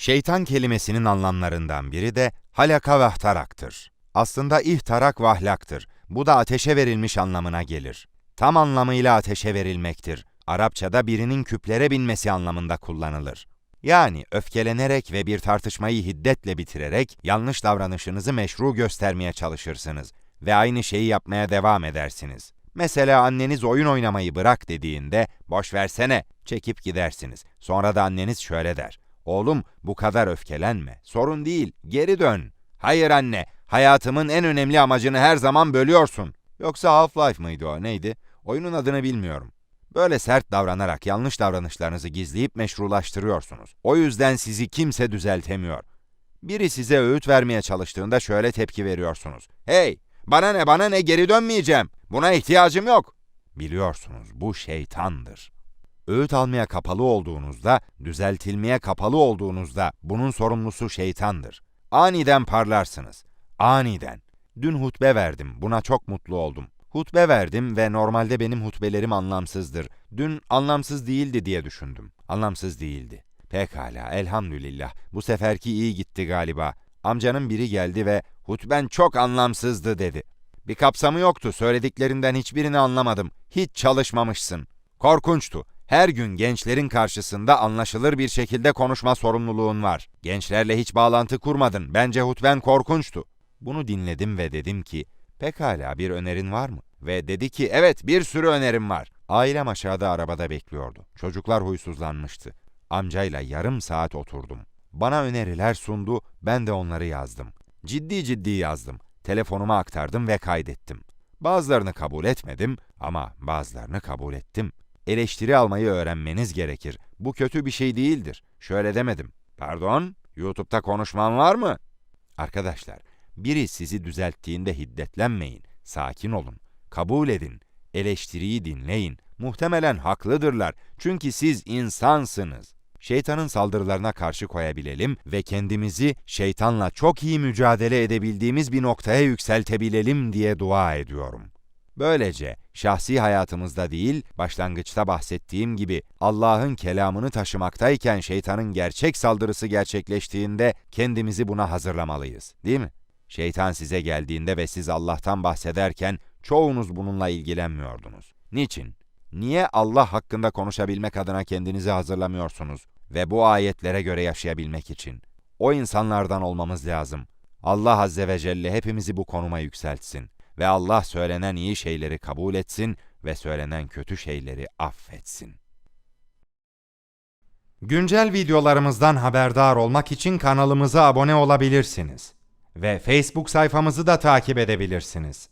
Şeytan kelimesinin anlamlarından biri de halaka ve ahtaraktır. Aslında ihtarak ve ahlaktır. Bu da ateşe verilmiş anlamına gelir. Tam anlamıyla ateşe verilmektir. Arapçada birinin küplere binmesi anlamında kullanılır. Yani öfkelenerek ve bir tartışmayı hiddetle bitirerek yanlış davranışınızı meşru göstermeye çalışırsınız ve aynı şeyi yapmaya devam edersiniz. Mesela anneniz oyun oynamayı bırak dediğinde boş versene çekip gidersiniz. Sonra da anneniz şöyle der. Oğlum bu kadar öfkelenme. Sorun değil. Geri dön. Hayır anne. Hayatımın en önemli amacını her zaman bölüyorsun. Yoksa Half-Life mıydı o neydi? Oyunun adını bilmiyorum. Böyle sert davranarak yanlış davranışlarınızı gizleyip meşrulaştırıyorsunuz. O yüzden sizi kimse düzeltemiyor. Biri size öğüt vermeye çalıştığında şöyle tepki veriyorsunuz. Hey, bana ne bana ne geri dönmeyeceğim. Buna ihtiyacım yok. Biliyorsunuz bu şeytandır. Öğüt almaya kapalı olduğunuzda, düzeltilmeye kapalı olduğunuzda bunun sorumlusu şeytandır. Aniden parlarsınız. Aniden. Dün hutbe verdim. Buna çok mutlu oldum. Hutbe verdim ve normalde benim hutbelerim anlamsızdır. Dün anlamsız değildi diye düşündüm. Anlamsız değildi. Pekala, elhamdülillah. Bu seferki iyi gitti galiba. Amcanın biri geldi ve hutben çok anlamsızdı dedi. Bir kapsamı yoktu. Söylediklerinden hiçbirini anlamadım. Hiç çalışmamışsın. Korkunçtu. Her gün gençlerin karşısında anlaşılır bir şekilde konuşma sorumluluğun var. Gençlerle hiç bağlantı kurmadın. Bence hutben korkunçtu. Bunu dinledim ve dedim ki, pekala bir önerin var mı? Ve dedi ki, evet bir sürü önerim var. Ailem aşağıda arabada bekliyordu. Çocuklar huysuzlanmıştı. Amcayla yarım saat oturdum. Bana öneriler sundu, ben de onları yazdım. Ciddi ciddi yazdım. Telefonuma aktardım ve kaydettim. Bazılarını kabul etmedim ama bazılarını kabul ettim. Eleştiri almayı öğrenmeniz gerekir. Bu kötü bir şey değildir. Şöyle demedim. Pardon, YouTube'da konuşman var mı? Arkadaşlar, biri sizi düzelttiğinde hiddetlenmeyin. Sakin olun. Kabul edin. Eleştiriyi dinleyin. Muhtemelen haklıdırlar. Çünkü siz insansınız. Şeytanın saldırılarına karşı koyabilelim ve kendimizi şeytanla çok iyi mücadele edebildiğimiz bir noktaya yükseltebilelim diye dua ediyorum. Böylece şahsi hayatımızda değil, başlangıçta bahsettiğim gibi Allah'ın kelamını taşımaktayken şeytanın gerçek saldırısı gerçekleştiğinde kendimizi buna hazırlamalıyız, değil mi? Şeytan size geldiğinde ve siz Allah'tan bahsederken çoğunuz bununla ilgilenmiyordunuz. Niçin? Niye Allah hakkında konuşabilmek adına kendinizi hazırlamıyorsunuz ve bu ayetlere göre yaşayabilmek için? O insanlardan olmamız lazım. Allah Azze ve Celle hepimizi bu konuma yükseltsin ve Allah söylenen iyi şeyleri kabul etsin ve söylenen kötü şeyleri affetsin. Güncel videolarımızdan haberdar olmak için kanalımıza abone olabilirsiniz ve Facebook sayfamızı da takip edebilirsiniz.